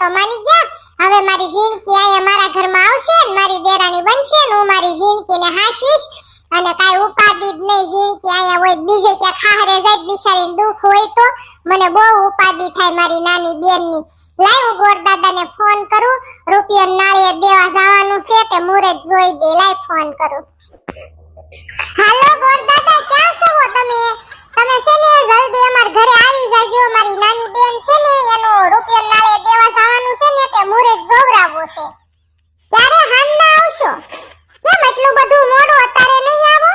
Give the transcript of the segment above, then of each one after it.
તો માની ગયા હવે મારી જિંદગી અહીંયા મારા ઘરમાં આવશે ને મારી દેરાણી બનશે હું મારી જિંદગીને હાંસવીશ. અને કાંઈ ઉપાધિ નહીં જિંદગી અહીંયા હોય બીજે ક્યાં ખાહરે જાય, બિચારીને દુઃખ હોય તો. મને બહુ ઉપાધિ થાય મારી નાની બેનની. લાઈવ ગોર દાદાને ફોન કરું. રૂપિયા નાળીએ દેવા જવાનું છે તે મુરત જોઈ દે. લાવ ફોન કરું. હાલો છે ને જલ્દી અમાર ઘરે આવી જાજો. મારી નાની બેન છે ને, એનો રૂપિયા નાળિયેર દેવા જવાનું છે ને, તે મુરે જોવરાવો છે. ક્યારે હાંજના આવશો? કેમ એટલું બધું મોડું અત્યારે નહીં આવો?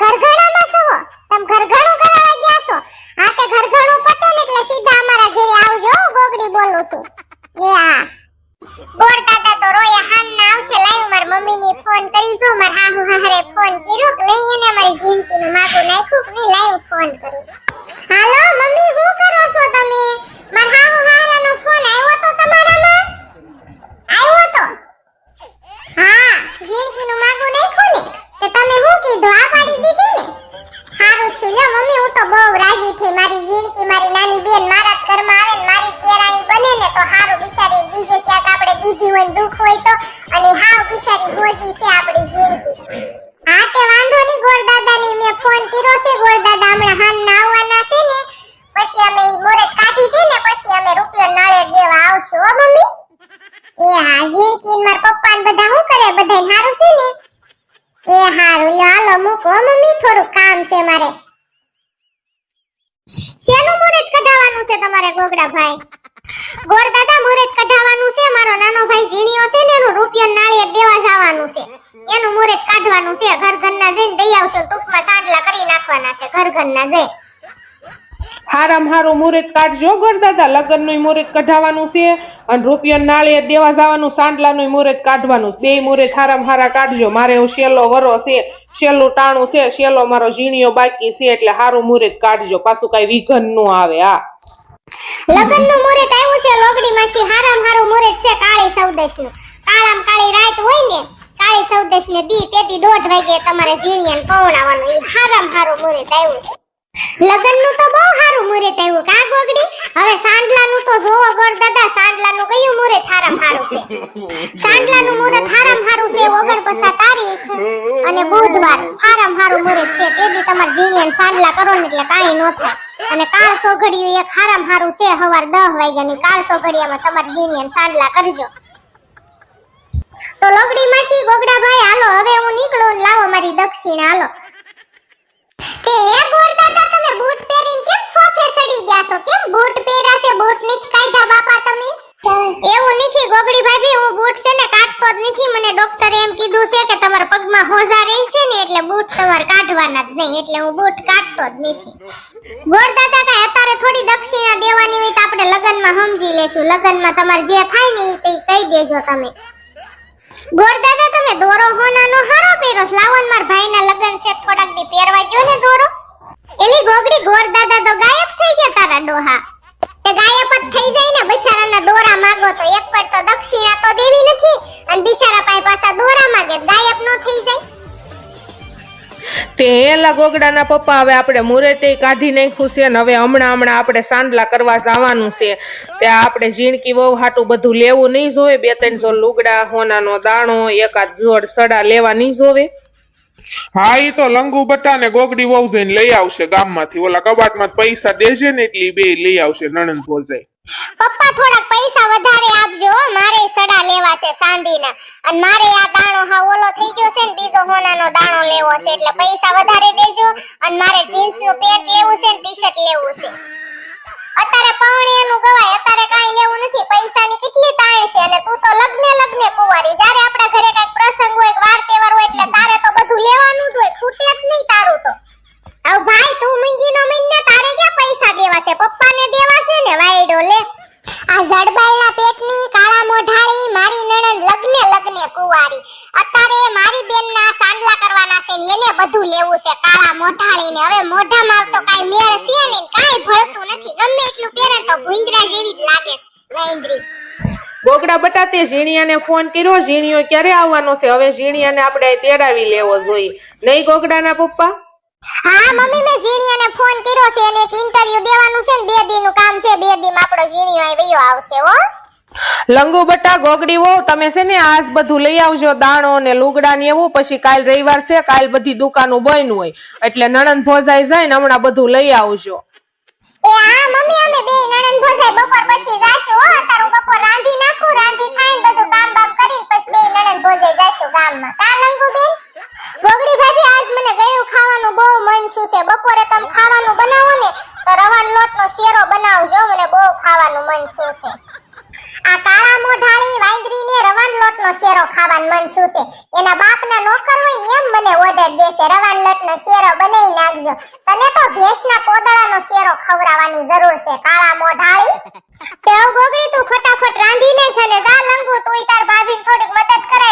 ઘરઘણામાં છો તમ ઘરઘણું કરાવવા ગયા છો? હા તે ઘરઘણું પતે ને એટલે સીધા અમારા ઘરે આવજો ગોગડી બોલું છું. એ હા. ગોર દાદા તો રોયા હાન ના આવશે લાવ માર મમ્મી ની ફોન કરી, જો માર હાહુ હાહરે ફોન કર્યો કે નહીં એને મારી જિંદગી નું માગું નાખ્યું કે નહીં લાવ ફોન કરું. હાલો, મમ્મી શું કરો છો તમે? માર હાહુ હાહરા નો ફોન આવ્યો તો તમારામાં? આવ્યો તો? હા જિંદગી નું માગું નાખ્યું ને, તો તમે શું કીધું, આ પાડી દીધી ને? હારું છું, લ્યો મમ્મી, હું તો બહુ રાજી થઈ, મારી જિંદગી, મારી નાની બેન મારા જ ઘરમાં આવે ને મારી તેરાણી બને ને તો હારું બિચારી બીજે હોય દુઃખ હોય તો અને હાવ બિચારી ગોજી છે આપણી જિંદગી. હા, તે વાંધો નહીં, ગોરદાદાની મેં ફોન કર્યો છે. ગોરદાદા હમણાં હાલ ના આવવાના છે ને. પછી અમે મુરત કાઢી દે ને, પછી અમે રૂપિયો નાળે દેવા આવશું, હો, મમ્મી? એ હા જિંદગી માર પપ્પા ને બધા શું કરે? બધાય હારું છે ને? એ હારું, લ્યો, હાલો, મૂકો મમ્મી થોડું કામ છે મારે. શેનું મુરત કઢાવવાનું છે તમારે ગોગડા ભાઈ ગોર દાદા મુરત કઢાવવાનું મારો નાનો ભાઈ ઝીણીયો છે ને, એનું રૂપિયા નાળિયેર દેવા જવાનું છે. એનું મુહૂર્ત કાઢવાનું છે. ઘર ઘરના જઈને દઈ આવશો, ટૂંકમાં સાંડલા કરી નાખવાના છે, ઘર ઘરના જઈ હારામ હારું મુહૂર્ત કાઢજો ગરદાદા. લગ્નનું મુહૂર્ત કઢાવવાનું છે અને રૂપિયા નાળે દેવા જવાનું, સાંડલાનું મુહૂર્ત કાઢવાનું. બે મુહૂર્ત હારામ હારા કાઢજો. મારે એવું શેલો વરો છે શેલું ટાણું છે શેલો મારો ઝીણીયો બાકી છે એટલે હારું મુહૂર્ત કાઢજો. પાછું કઈ વિઘનનું આવે હા લગ્નનું મુહૂર્ત આવ્યું છે લોગડી માસી હારામ હારું મુહૂર્ત છે કાળી સૌદેશનું કાળામ કાળી રાત હોય ને, કાળી સૌદેશ ને દી તેથી દોઢ વાગે તમારે ઝીણિયાને પવણાવવાનું એ હારામ હારું મુહૂર્ત આવ્યું છે. લગ્નનું તો બહુ સારું મુહૂર્ત આવ્યું. કા હવે સાંડલાનું તો જોવો ગોર દાદા. સાંડલાનું કયું હારું છે. સાંડલાનું મુહૂર્ત હારામ હારું છે, ઓગણપચાસ તારીખ. અને બુધવાર હારામ હારું મુહૂર્ત છે, તેથી તમારે ઝીણિયાને સાંડલા કરો ને એટલે કાંઈ ન થાય. અને કાળ સોઘડિયું એક હારામ હારું છે, સવાર 10 વાગ્યાની. કાળ સોઘડિયામાં તમારે ઝીણિયાને સાંડલા કરજો. તો લોગડી માસી ગોગડા ભાઈ હાલો, હવે હું નીકળું લાવો મારી દક્ષિણા, હાલો. કે એ ગોરદાતા તમે બૂટ પહેરીને કેમ સોફે સડી ગયા છો? કેમ બૂટ પહેર્યા છે? બૂટ નથી કાઢ્યા બાપા તમે? એવું નથી, ગોગડી ભાભી, હું બૂટ છે ને કાઢતો જ નથી. મને ડોક્ટરે એમ કીધું છે કે તમારા પગમાં હોજા રહેશે ને, એટલે બૂટ તમારે કાઢવાના જ નહીં, એટલે હું બૂટ કાઢતો જ નથી. દાદા કાંઈ અત્યારે થોડી દક્ષિણા દેવાની હોય તો આપણે લગ્નમાં સમજી લેશું. લગ્નમાં તમારે જે થાય ને એ કહી દેજો તમે. ગોર દાદા, તમે દોરો હોનાનો હારો પહેરો. છો. માર ભાઈના લગ્ન છે, થોડાક દી પહેરવા ગયો ને દોરો. એલી ગોગડી, ગોર દાદા તો ગાયબ થઈ ગયા તારા ડોહા. તે હેલા ગોગડાના પપ્પા, હવે આપણે મુરેતે કાઢી નાખ્યું છે ને હવે હમણાં હમણાં આપણે સાંડલા કરવા જવાનું છે. ત્યાં આપણે જીણકી વહુ હાટું બધું લેવું નહીં જોવે, બે ત્રણ જોડ લુગડા, હોનાનો દાણો, એકાદ જોડ સડા લેવા નહીં જોવે. હા એ તો લંગુ બટા ને ગોગડી વહુ જઈને લઈ આવશે ગામમાંથી. ઓલા કબાટમાં પૈસા દેજે ને એટલે બે લઈ આવશે, નણંદ ભોજાઈ પપ્પા, થોડાક પૈસા વધારે આપજો મારે સડા લેવા છે સાંધીના અને મારે આ દાણો હા ઓલો થઈ ગયો છે ને, બીજો હોનાનો દાણો લેવો છે. એટલે પૈસા વધારે દેજો અને મારે જીન્સનું પેન્ટ લેવું છે ને ટી શર્ટ લેવું છે. અત્યારે પૌણિયાનું ગવાય. અત્યારે કાઈ લેવું નથી પૈસાની કેટલી તાણ છે અને તું તો લગ્ને લગ્ને કુંવારી જ્યારે આપણા ઘરે કાંઈક પ્રસંગ હોય કે વાર તહેવાર હોય એટલે તારે તો બધું લેવાનું જ હોય ખૂટે જ નહીં તારું તો હવે ભાઈ તું મૂંગી નો મહિને તારે ક્યાં પૈસા દેવા છે પપ્પાને દેવા છે ને વાયડો લે આ જડબાલના પેટની કાળા મોઢાળી મારી નણંદ લગ્ને લગ્ને કુંવારી અત્યારે મારી બેનના સાંડલા કરવાના છે ને એને બધું લેવું છે મોઢાળીને હવે મોઢામાં તો કાઈ મેળ છે ને કાઈ ભળતું નથી. ગમે એટલું પહેરે તો ભૂંદરા જેવી જ લાગે છે બોગડા ગોગડા બટા તે ઝીણિયાને ફોન કર્યો. ઝીણિયો ક્યારે આવવાનો છે? હવે ઝીણિયાને આપણે તેડાવી લેવો જોઈએ. નહીં ગોગડાના પપ્પા? હા મમ્મી મેં ઝીણિયાને ફોન કર્યો છે એને એક ઇન્ટરવ્યુ દેવાનું છે ને. બે દીનું કામ છે. બે દીમાં આપણો ઝીણિયો આવી વયો આવશે હો. લંગુ ગોગડીઓ, તમે છે ને આજ બધું લઈ આવજો, દાણો ને લુગડા ને એવું, પછી કાલ રવિવાર છે, કાલ બધી દુકાનો બંધ હોય. એટલે નણંદ ભોજાઈ જાય ને હમણાં બધું લઈ આવજો. બહુ મન છું. બપોરે તમે ખાવાનું બનાવો ને, તો રવાનો લોટનો શેરો બનાવજો, મને બહુ ખાવાનું મન છે. આ કાળા મોઢાળી વાંદરીને રવાન લોટનો શેરો ખાવાનું મન છું છે. એના બાપના નોકર હોય ને એમ મને ઓર્ડર દેશે રવાન લોટનો શેરો બનાવી નાખજો. તને તો ભેંસના પોદળાનો શેરો ખવરાવવાની જરૂર છે કાળા મોઢાળી. તેવ ગોગડી તું ફટાફટ રાંધી છે ને જા લંગુ તું તાર ભાભીને થોડીક મદદ કરાય.